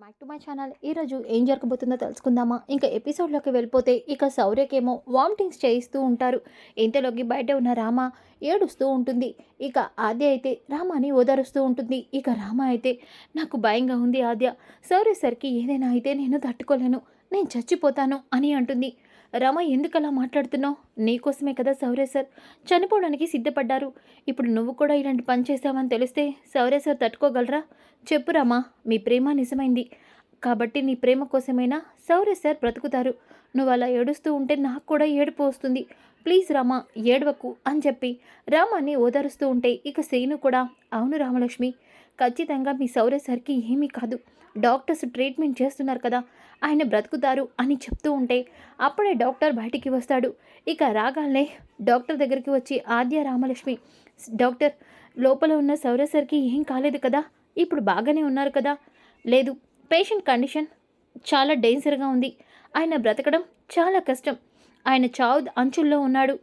Back to my channel. ఈరోజు ఏం జరగబోతుందో తెలుసుకుందామా? ఇంకా ఎపిసోడ్లోకి వెళ్ళిపోతే ఇక సౌర్యకేమో వామిటింగ్స్ చేయిస్తూ ఉంటారు. ఇంతలోకి బయట ఉన్న రామ ఏడుస్తూ ఉంటుంది. ఇక ఆద్య అయితే రామాని ఓదారుస్తూ ఉంటుంది. ఇక రామ అయితే నాకు భయంగా ఉంది ఆద్య. శౌర్య సరికి ఏదైనా అయితే నేను తట్టుకోలేను. నేను చచ్చిపోతాను అని అంటుంది. రమ ఎందుకలా మాట్లాడుతున్నావు? నీకోసమే కదా సౌరే సార్. చనిపోవడానికి సిద్ధపడ్డారు. ఇప్పుడు నువ్వు కూడా ఇలాంటి పని చేసావని తెలిస్తే సౌరే సార్ తట్టుకోగలరా? చెప్పు రమా మీ ప్రేమ నిజమైంది. కాబట్టి నీ ప్రేమ కోసమైనా సౌరే సార్ బ్రతుకుతారు. నువ్వు అలా ఏడుస్తూ ఉంటే నాకు కూడా ఏడుపు వస్తుంది. ప్లీజ్ రామా ఏడవకు అని చెప్పి రామాని ఓదారుస్తూ ఉంటే ఇక శ్రీను కూడా అవును రామలక్ష్మి ఖచ్చితంగా మీ సౌరే సార్కి ఏమీ కాదు. డాక్టర్స్ ట్రీట్మెంట్ చేస్తున్నారు కదా ఆయన బ్రతుకుతారు అని చెప్తూ ఉంటే అప్పుడే డాక్టర్ బయటికి వస్తాడు. ఇక రాగానే డాక్టర్ దగ్గరికి వచ్చి ఆద్య రామలక్ష్మి డాక్టర్ లోపల ఉన్న శౌర్య సార్కి ఏం కాలేదు కదా? ఇప్పుడు బాగానే ఉన్నారు కదా? లేదు పేషెంట్ కండిషన్ చాలా డేంజర్గా ఉంది. ఆయన బ్రతకడం చాలా కష్టం. ఆయన చావు అంచుల్లో ఉన్నాడు.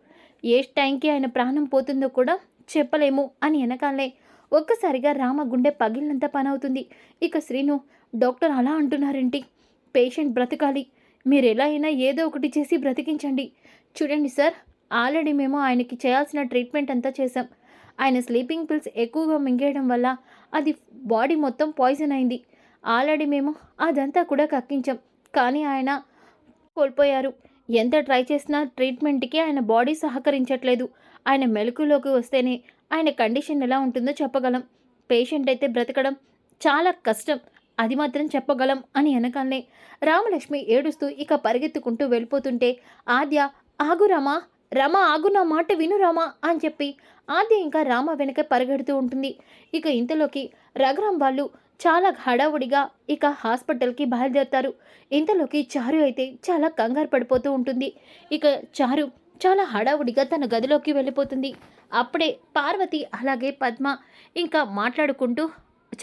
ఏ టైంకి ఆయన ప్రాణం పోతుందో కూడా చెప్పలేము అని వెనకాలే ఒక్కసారిగా రామ గుండె పగిలినంత పని అవుతుంది ఇక శ్రీను డాక్టర్ అలా అంటున్నారేంటి? పేషెంట్ బ్రతకాలి. మీరు ఎలా అయినా ఏదో ఒకటి చేసి బ్రతికించండి. చూడండి సార్ ఆల్రెడీ మేము ఆయనకి చేయాల్సిన ట్రీట్మెంట్ అంతా చేసాం ఆయన స్లీపింగ్ పిల్స్ ఎక్కువగా మింగేయడం వల్ల అది బాడీ మొత్తం పాయిజన్ అయింది. ఆల్రెడీ మేము అదంతా కూడా కక్కించాం. కానీ ఆయన కోల్పోయారు. ఎంత ట్రై చేసినా ట్రీట్మెంట్కి ఆయన బాడీ సహకరించట్లేదు. ఆయన మెలకులోకి వస్తేనే ఆయన కండిషన్ ఎలా ఉంటుందో చెప్పగలం. పేషెంట్ అయితే బ్రతకడం చాలా కష్టం. అది మాత్రం చెప్పగలం అని అనగానే రామలక్ష్మి ఏడుస్తూ ఇక పరిగెత్తుకుంటూ వెళ్ళిపోతుంటే ఆద్య ఆగు రామా రమ ఆగు నా మాట విను రామా అని చెప్పి ఆద్య ఇంకా రామ వెనక పరిగెడుతూ ఉంటుంది. ఇక ఇంతలోకి రఘురాం వాళ్ళు చాలా హడావుడిగా ఇక హాస్పిటల్కి బయలుదేరుతారు. ఇంతలోకి చారు అయితే చాలా కంగారు పడిపోతూ ఉంటుంది. ఇక చారు చాలా హడావుడిగా తన గదిలోకి వెళ్ళిపోతుంది. అప్పుడే పార్వతి అలాగే పద్మ ఇంకా మాట్లాడుకుంటూ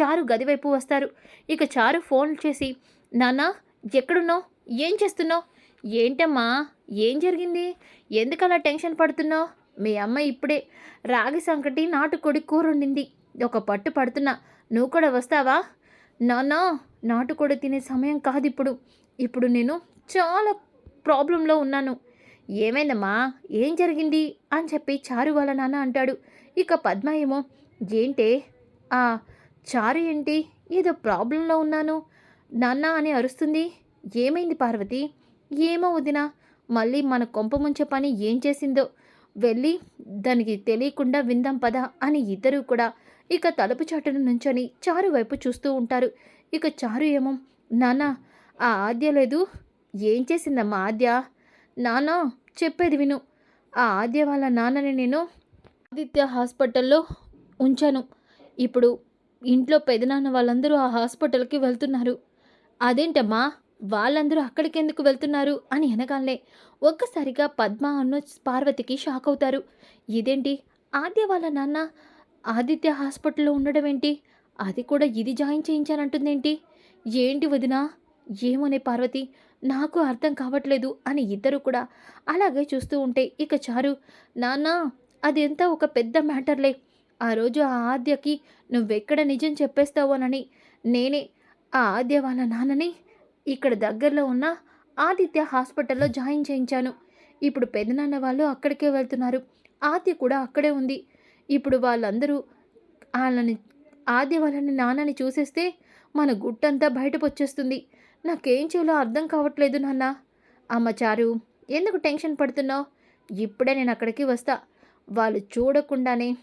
చారు గదివైపు వస్తారు. ఇక చారు ఫోన్ చేసి నానా ఎక్కడున్నావు? ఏం చేస్తున్నావు? ఏంటమ్మా ఏం జరిగింది? ఎందుకలా టెన్షన్ పడుతున్నావు? మీ అమ్మ ఇప్పుడే రాగి సంకటి నాటుకోడి కూర వండింది. ఒక పట్టు పడుతున్నా. నువ్వు కూడా వస్తావా? నాన్నా నాటుకోడి తినే సమయం కాదు ఇప్పుడు ఇప్పుడు నేను చాలా ప్రాబ్లంలో ఉన్నాను. ఏమైందమ్మా? ఏం జరిగింది? అని చెప్పి చారు వాళ్ళ నాన్న అంటాడు. ఇక పద్మ ఏమో ఏంటే? ఆ చారు ఏంటి? ఏదో ప్రాబ్లంలో ఉన్నాను. నాన్న అని అరుస్తుంది. ఏమైంది పార్వతి? ఏమో వదినా మళ్ళీ మన కొంప ముంచే పని ఏం చేసిందో? వెళ్ళి దానికి తెలియకుండా విందాం పద అని ఇద్దరూ కూడా ఇక తలుపు చాటును నుంచొని చారు వైపు చూస్తూ ఉంటారు. ఇక చారు ఏమో నాన్న ఆ ఆద్య లేదు. ఏం చేసిందమ్మా ఆద్య? నాన్న చెప్పేది విను. ఆ ఆద్య వాళ్ళ నాన్నని నేను ఆదిత్య హాస్పిటల్లో ఉంచాను. ఇప్పుడు ఇంట్లో పెదనాన్న వాళ్ళందరూ ఆ హాస్పిటల్కి వెళ్తున్నారు. అదేంటమ్మా? వాళ్ళందరూ అక్కడికి ఎందుకు వెళ్తున్నారు? అని అనగానే ఒక్కసారిగా పద్మ అన్న పార్వతికి షాక్ అవుతారు. ఇదేంటి? ఆద్య వాళ్ళ నాన్న ఆదిత్య హాస్పిటల్లో ఉండడం ఏంటి అది కూడా ఇది జాయిన్ చేయించానంటుందేంటి? ఏంటి వదినా? ఏమోనే పార్వతి నాకు అర్థం కావట్లేదు అని ఇద్దరు కూడా అలాగే చూస్తూ ఉంటే ఇక చారు నాన్న అదంతా ఒక పెద్ద మ్యాటర్లే. ఆ రోజు ఆ ఆద్యకి నువ్వెక్కడ నిజం చెప్పేస్తావోనని నేనే ఆ ఆద్య వాళ్ళ నాన్నని ఇక్కడ దగ్గరలో ఉన్న ఆదిత్య హాస్పిటల్లో జాయిన్ చేయించాను. ఇప్పుడు పెదనాన్న వాళ్ళు అక్కడికే వెళ్తున్నారు. ఆద్య కూడా అక్కడే ఉంది. ఇప్పుడు వాళ్ళందరూ వాళ్ళని ఆద్య వాళ్ళని నాన్నని చూసేస్తే మన గుట్టంతా బయటకు వచ్చేస్తుంది నాకేం చేయాలో అర్థం కావట్లేదు నాన్న. అమ్మ చారు ఎందుకు టెన్షన్ పడుతున్నావు? ఇప్పుడే నేను అక్కడికి వస్తా. వాళ్ళు చూడకుండానే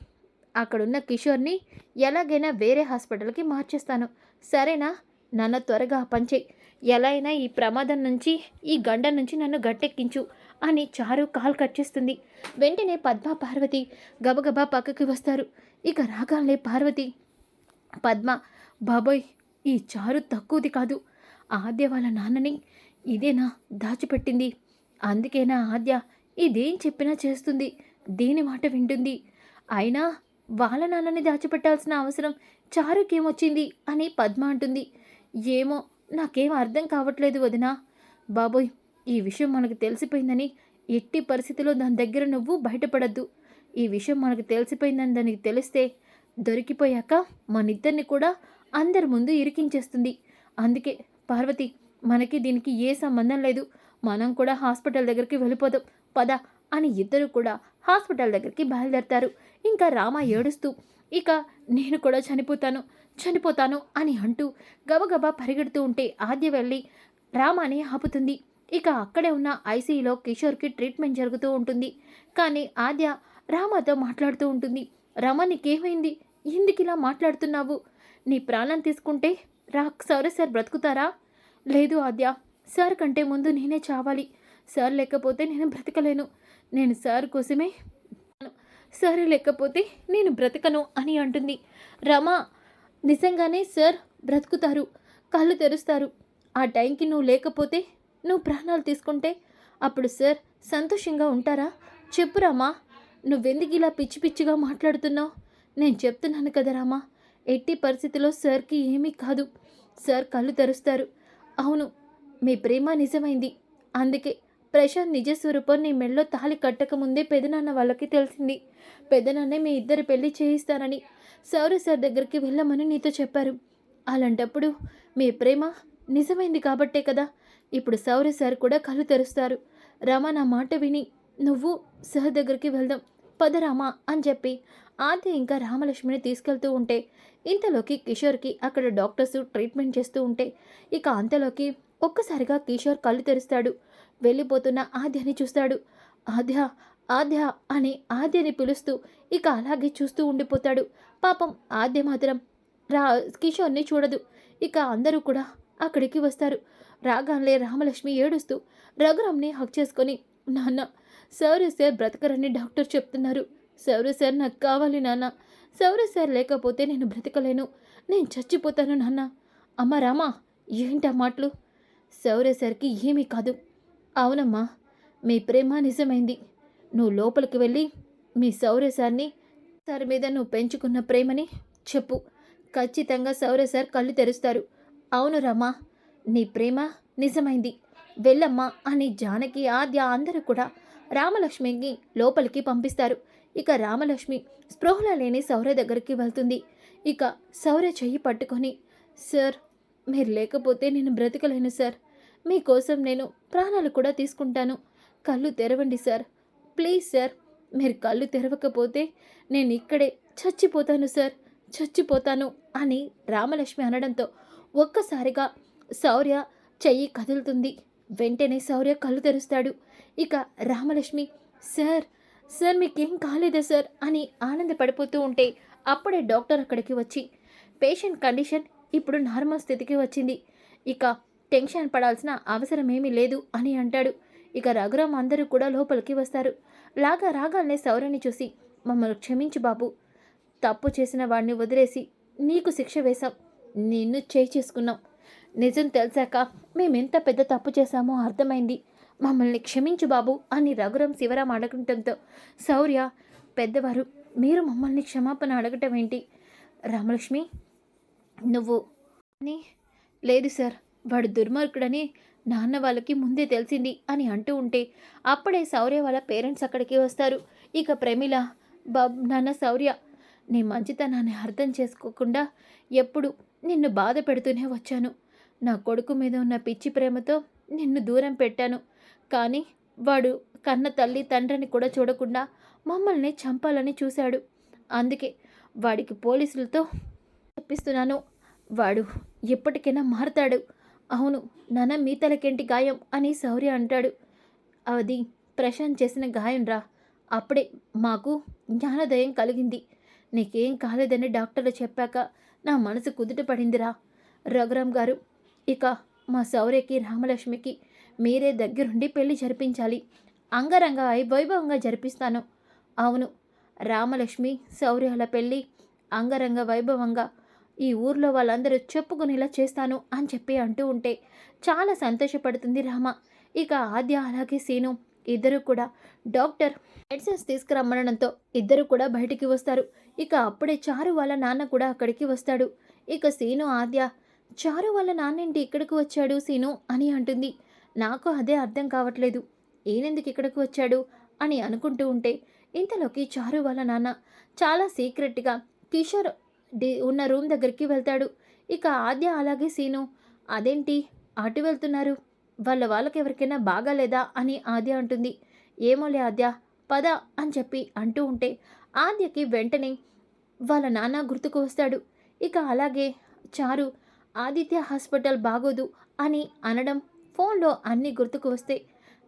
అక్కడున్న కిషోర్ని ఎలాగైనా వేరే హాస్పిటల్కి మార్చేస్తాను. సరేనా? నన్ను త్వరగా పంచేయి. ఎలా అయినా ఈ ప్రమాదం నుంచి ఈ గండ నుంచి నన్ను గట్టెక్కించు అని చారు కాల్ కట్ చేస్తుంది. వెంటనే పద్మ పార్వతి గబగబా పక్కకి వస్తారు. ఇక రాగాలే పార్వతి పద్మ బాబోయ్ ఈ చారు తక్కువది కాదు. ఆద్య వాళ్ళ నాన్నని ఇదేనా దాచిపెట్టింది? అందుకేనా ఆద్య ఇదేం చెప్పినా చేస్తుంది? దేని మాట వింటుంది. అయినా వాళ్ళ నాన్నని దాచిపెట్టాల్సిన అవసరం చారుకేమొచ్చింది అని పద్మ అంటుంది. ఏమో నాకేం అర్థం కావట్లేదు వదినా. బాబోయ్ ఈ విషయం మనకు తెలిసిపోయిందని ఎట్టి పరిస్థితిలో దాని దగ్గర నువ్వు బయటపడద్దు. ఈ విషయం మనకు తెలిసిపోయిందని దానికి తెలిస్తే దొరికిపోయాక మనిద్దరిని కూడా అందరి ముందు ఇరికించేస్తుంది. అందుకే పార్వతి మనకి దీనికి ఏ సంబంధం లేదు. మనం కూడా హాస్పిటల్ దగ్గరికి వెళ్ళిపోదాం. పద అని ఇద్దరు కూడా హాస్పిటల్ దగ్గరికి బయలుదేరతారు. ఇంకా రామ ఏడుస్తూ ఇక నేను కూడా చనిపోతాను చనిపోతాను అని అంటూ గబగబా పరిగెడుతూ ఉంటే ఆద్య వెళ్ళి రామాని ఆపుతుంది. ఇక అక్కడే ఉన్న ఐసీయూలో కిషోర్కి ట్రీట్మెంట్ జరుగుతూ ఉంటుంది. కానీ ఆద్య రామాతో మాట్లాడుతూ ఉంటుంది. రమ నీకేమైంది? ఎందుకు ఇలా మాట్లాడుతున్నావు? నీ ప్రాణం తీసుకుంటే రా సరే సార్ బ్రతుకుతారా? లేదు ఆద్య సార్ కంటే ముందు నేనే చావాలి. సార్ లేకపోతే నేను బ్రతకలేను. నేను సార్ కోసమే సార్ లేకపోతే నేను బ్రతకను అని అంటుంది. రమా నిజంగానే సార్ బ్రతుకుతారు కళ్ళు తెరుస్తారు. ఆ టైంకి నువ్వు లేకపోతే నువ్వు ప్రాణాలు తీసుకుంటే అప్పుడు సార్ సంతోషంగా ఉంటారా? చెప్పు రామా నువ్వెందుకు ఇలా పిచ్చి పిచ్చిగా మాట్లాడుతున్నావు? నేను చెప్తున్నాను కదా రామా ఎట్టి పరిస్థితిలో సార్కి ఏమీ కాదు. సార్ కళ్ళు తెరుస్తారు. అవును మీ ప్రేమ నిజమైంది. అందుకే ప్రశాంత్ నిజస్వరూపం నీ మెళ్ళో తాళి కట్టకముందే పెదనాన్న వాళ్ళకి తెలిసింది. పెదనాన్నే మీ ఇద్దరు పెళ్ళి చేయిస్తానని సౌర సార్ దగ్గరికి వెళ్ళమని నీతో చెప్పారు. అలాంటప్పుడు మీ ప్రేమ నిజమైంది కాబట్టే కదా? ఇప్పుడు సౌర సార్ కూడా కళ్ళు తెరుస్తారు. రామ నా మాట విని నువ్వు సార్ దగ్గరికి వెళ్దాం. పద రామా అని చెప్పి ఆది ఇంకా రామలక్ష్మిని తీసుకెళ్తూ ఉంటే ఇంతలోకి కిషోర్కి అక్కడ డాక్టర్స్ ట్రీట్మెంట్ చేస్తూ ఉంటే ఇక అంతలోకి ఒక్కసారిగా కిషోర్ కళ్ళు తెరుస్తాడు. వెళ్ళిపోతున్న ఆద్యని చూస్తాడు. ఆద్య ఆద్య అని ఆద్యని పిలుస్తూ ఇక అలాగే చూస్తూ ఉండిపోతాడు. పాపం ఆద్య మాత్రం రా కిషోర్ని చూడదు. ఇక అందరూ కూడా అక్కడికి వస్తారు. రాగానే రామలక్ష్మి ఏడుస్తూ రఘురామ్ని హక్ చేసుకొని నాన్న సౌర్య సార్ బ్రతకరని డాక్టర్ చెప్తున్నారు. సౌర్య సార్ నాకు కావాలి నాన్న. సౌర్య సార్ లేకపోతే నేను బ్రతకలేను. నేను చచ్చిపోతాను నాన్న. అమ్మ రామా ఏంటా మాటలు? సౌర్య సార్కి ఏమీ కాదు. అవునమ్మా మీ ప్రేమ నిజమైంది. నువ్వు లోపలికి వెళ్ళి మీ సౌరసార్ని సార్ మీద నువ్వు పెంచుకున్న ప్రేమని చెప్పు. ఖచ్చితంగా సౌర్య సార్ కళ్ళు తెరుస్తారు. అవును రమ్మా నీ ప్రేమ నిజమైంది. వెళ్ళమ్మా అని జానకి ఆద్య అందరూ కూడా రామలక్ష్మికి లోపలికి పంపిస్తారు. ఇక రామలక్ష్మి స్పృహల లేని సౌర్య దగ్గరికి వెళ్తుంది. ఇక సౌర్య చెయ్యి పట్టుకొని సార్ మీరు లేకపోతే నేను బ్రతకలేను సార్. మీకోసం నేను ప్రాణాలు కూడా తీసుకుంటాను. కళ్ళు తెరవండి సార్. ప్లీజ్ సార్ మీరు కళ్ళు తెరవకపోతే నేను ఇక్కడే చచ్చిపోతాను సార్. చచ్చిపోతాను అని రామలక్ష్మి అనడంతో ఒక్కసారిగా శౌర్య చెయ్యి కదులుతుంది. వెంటనే శౌర్య కళ్ళు తెరుస్తాడు. ఇక రామలక్ష్మి సార్ సార్ మీకేం కాలేదా సార్? అని ఆనందపడిపోతూ ఉంటే అప్పుడే డాక్టర్ అక్కడికి వచ్చి పేషెంట్ కండిషన్ ఇప్పుడు నార్మల్ స్థితికి వచ్చింది. ఇక టెన్షన్ పడాల్సిన అవసరం ఏమీ లేదు అని అంటాడు. ఇక రఘురామ్ అందరూ కూడా లోపలికి వస్తారు. లాగా రాగానే సౌరని చూసి మమ్మల్ని క్షమించు బాబు. తప్పు చేసిన వాడిని వదిలేసి నీకు శిక్ష వేశాం. నిన్ను చేయి చేసుకున్నాం. నిజం తెలిసాక మేమెంత పెద్ద తప్పు చేశామో అర్థమైంది. మమ్మల్ని క్షమించు బాబు అని రఘురాం శివరాం అడగటంతో శౌర్య పెద్దవారు మీరు మమ్మల్ని క్షమాపణ అడగటం ఏంటి? రామలక్ష్మి నువ్వు అని లేదు సార్. వాడు దుర్మార్గుడని నాన్న వాళ్ళకి ముందే తెలిసింది అని అంటూ ఉంటే అప్పుడే శౌర్య వాళ్ళ పేరెంట్స్ అక్కడికి వస్తారు. ఇక ప్రమిళ బాబ్ నాన్న శౌర్య నీ మంచితనాన్ని అర్థం చేసుకోకుండా ఎప్పుడు నిన్ను బాధ పెడుతూనే వచ్చాను. నా కొడుకు మీద ఉన్న పిచ్చి ప్రేమతో నిన్ను దూరం పెట్టాను. కానీ వాడు కన్న తల్లి తండ్రిని కూడా చూడకుండా మమ్మల్ని చంపాలని చూశాడు. అందుకే వాడికి పోలీసులతో చెప్పిస్తున్నాను వాడు ఎప్పటికైనా మారతాడు. అవును నాన్న మీ తలకేంటి గాయం అని శౌర్య అంటాడు. అది ప్రశాంత్ చేసిన గాయం రా. అప్పుడే మాకు జ్ఞానోదయం కలిగింది. నీకేం కాలేదని డాక్టర్లు చెప్పాక నా మనసు కుదుట పడిందిరా. రఘురామ్ గారు ఇక మా శౌర్యకి రామలక్ష్మికి మీరే దగ్గరుండి పెళ్ళి జరిపించాలి. అంగరంగ వైభవంగా జరిపిస్తాను. అవును రామలక్ష్మి శౌర్యాల పెళ్ళి అంగరంగ వైభవంగా ఈ ఊర్లో వాళ్ళందరూ చెప్పుకునేలా చేస్తాను అని చెప్పి అంటూ ఉంటే చాలా సంతోషపడుతుంది రామ. ఇక ఆద్య అలాగే సీను ఇద్దరు కూడా డాక్టర్ మెడిసిన్స్ తీసుకురమ్మనడంతో ఇద్దరు కూడా బయటికి వస్తారు. ఇక అప్పుడే చారు వాళ్ళ నాన్న కూడా అక్కడికి వస్తాడు. ఇక సీను ఆద్య చారు వాళ్ళ నాన్నేంటి ఇక్కడికి వచ్చాడు సీను? అని అంటుంది. నాకు అదే అర్థం కావట్లేదు. ఈయనెందుకు ఇక్కడికి వచ్చాడు? అని అనుకుంటూ ఉంటే ఇంతలోకి చారు వాళ్ళ నాన్న చాలా సీక్రెట్గా కిషోర్ డి ఉన్న రూమ్ దగ్గరికి వెళ్తాడు. ఇక ఆద్య అలాగే సీను అదేంటి? అటు వెళ్తున్నారు? వాళ్ళ వాళ్ళకి ఎవరికైనా బాగాలేదా? అని ఆద్య అంటుంది. ఏమోలే ఆద్య పద అని చెప్పి అంటూ ఉంటే ఆద్యకి వెంటనే వాళ్ళ నాన్న గుర్తుకు వస్తాడు. ఇక అలాగే చారు ఆదిత్య హాస్పిటల్ బాగోదు అని అనడం ఫోన్లో అన్నీ గుర్తుకు వస్తే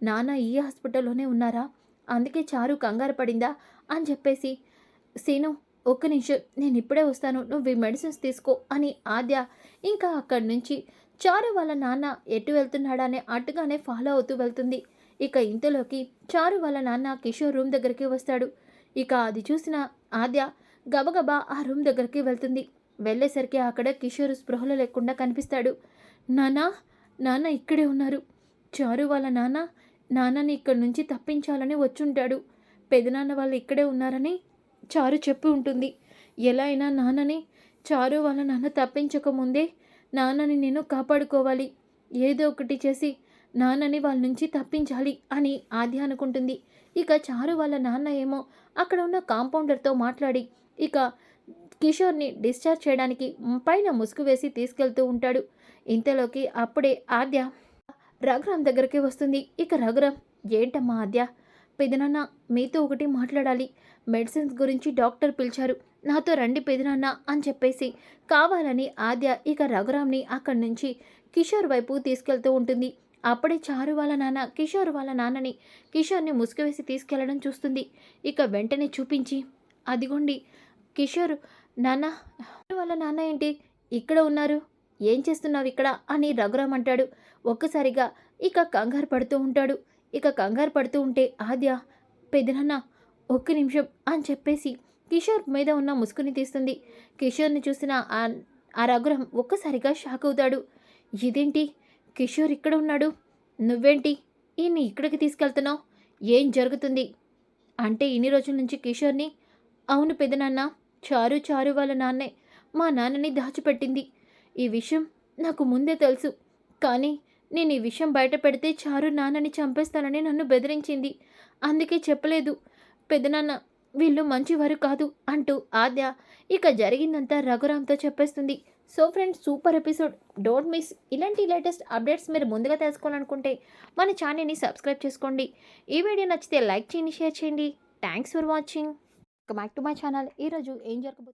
నాన్న ఈ హాస్పిటల్లోనే ఉన్నారా? అందుకే చారు కంగారు పడిందా? అని చెప్పేసి సీను ఒక్క నిమిషం నేను ఇప్పుడే వస్తాను నువ్వు ఈ మెడిసిన్స్ తీసుకో అని ఆద్య ఇంకా అక్కడి నుంచి చారు వాళ్ళ నాన్న ఎటు వెళ్తున్నాడా అనే అటుగానే ఫాలో అవుతూ వెళ్తుంది. ఇక ఇంతలోకి చారు వాళ్ళ నాన్న కిషోర్ రూమ్ దగ్గరికి వస్తాడు. ఇక అది చూసిన ఆద్య గబగబా ఆ రూమ్ దగ్గరికి వెళ్తుంది. వెళ్ళేసరికి అక్కడ కిషోర్ స్పృహలో లేకుండా కనిపిస్తాడు. నానా నాన్న ఇక్కడే ఉన్నారు. చారు వాళ్ళ నాన్న నాన్నని ఇక్కడి నుంచి తప్పించాలని వచ్చుంటాడు. పెదనాన్న వాళ్ళు ఇక్కడే ఉన్నారని చారు చెప్పి ఉంటుంది. ఎలా అయినా నాన్నని చారు వాళ్ళ నాన్న తప్పించకముందే నాన్నని నేను కాపాడుకోవాలి. ఏదో ఒకటి చేసి నాన్నని వాళ్ళ నుంచి తప్పించాలి అని ఆద్య అనుకుంటుంది. ఇక చారు వాళ్ళ నాన్న ఏమో అక్కడ ఉన్న కాంపౌండర్తో మాట్లాడి ఇక కిషోర్ని డిశ్చార్జ్ చేయడానికి పైన ముసుగు వేసి తీసుకెళ్తూ ఉంటాడు. ఇంతలోకి అప్పుడే ఆద్య రఘురామ్ దగ్గరికి వస్తుంది. ఇక రఘురామ్ ఏంటమ్మా ఆద్య? పెదనాన్న మీతో ఒకటి మాట్లాడాలి. మెడిసిన్స్ గురించి డాక్టర్ పిలిచారు. నాతో రండి పెదనాన్న అని చెప్పేసి కావాలని ఆద్య ఇక రఘురామ్ని అక్కడి నుంచి కిషోర్ వైపు తీసుకెళ్తూ ఉంటుంది. అప్పుడే చారు వాళ్ళ నాన్న కిషోర్ వాళ్ళ నాన్నని కిషోర్ని ముసుగు వేసి తీసుకెళ్ళడం చూస్తుంది. ఇక వెంటనే చూపించి అదిగోండి కిషోర్ నాన్న వాళ్ళ నాన్న ఏంటి? ఇక్కడ ఉన్నారు. ఏం చేస్తున్నావు ఇక్కడ? అని రఘురామ్ అంటాడు. ఒక్కసారిగా ఇక కంగారు పడుతూ ఉంటాడు. ఇక కంగారు పడుతూ ఉంటే ఆద్య పెదనాన్న ఒక్క నిమిషం అని చెప్పేసి కిషోర్ మీద ఉన్న ముసుగుని తీస్తుంది. కిషోర్ని చూసిన ఆ ఆ రఘురామ్ ఒక్కసారిగా షాక్ అవుతాడు. ఇదేంటి? కిషోర్ ఇక్కడ ఉన్నాడు. నువ్వేంటి? ఈయన్ని ఇక్కడికి తీసుకెళ్తున్నావు? ఏం జరుగుతుంది? అంటే ఇన్ని రోజుల నుంచి కిషోర్ని అవును పెదనాన్న చారు చారు వాళ్ళ నాన్నే మా నాన్నని దాచిపెట్టింది. ఈ విషయం నాకు ముందే తెలుసు. కానీ నేను ఈ విషయం బయట పెడితే చారు నాన్నని చంపేస్తానని నన్ను బెదిరించింది. అందుకే చెప్పలేదు. పెదనాన్న వీళ్ళు మంచివారు కాదు అంటూ ఆద్య ఇక జరిగిందంతా రఘురామ్తో చెప్పేస్తుంది. So friends super episode. Don't miss ఇలాంటి లేటెస్ట్ అప్డేట్స్ మీరు ముందుగా తెలుసుకోవాలనుకుంటే మన ఛానల్ని సబ్స్క్రైబ్ చేసుకోండి. ఈ వీడియో నచ్చితే లైక్ చేయండి షేర్ చేయండి. Thanks for watching. Back to my channel ఈరోజు ఏం జరగబోతుంది?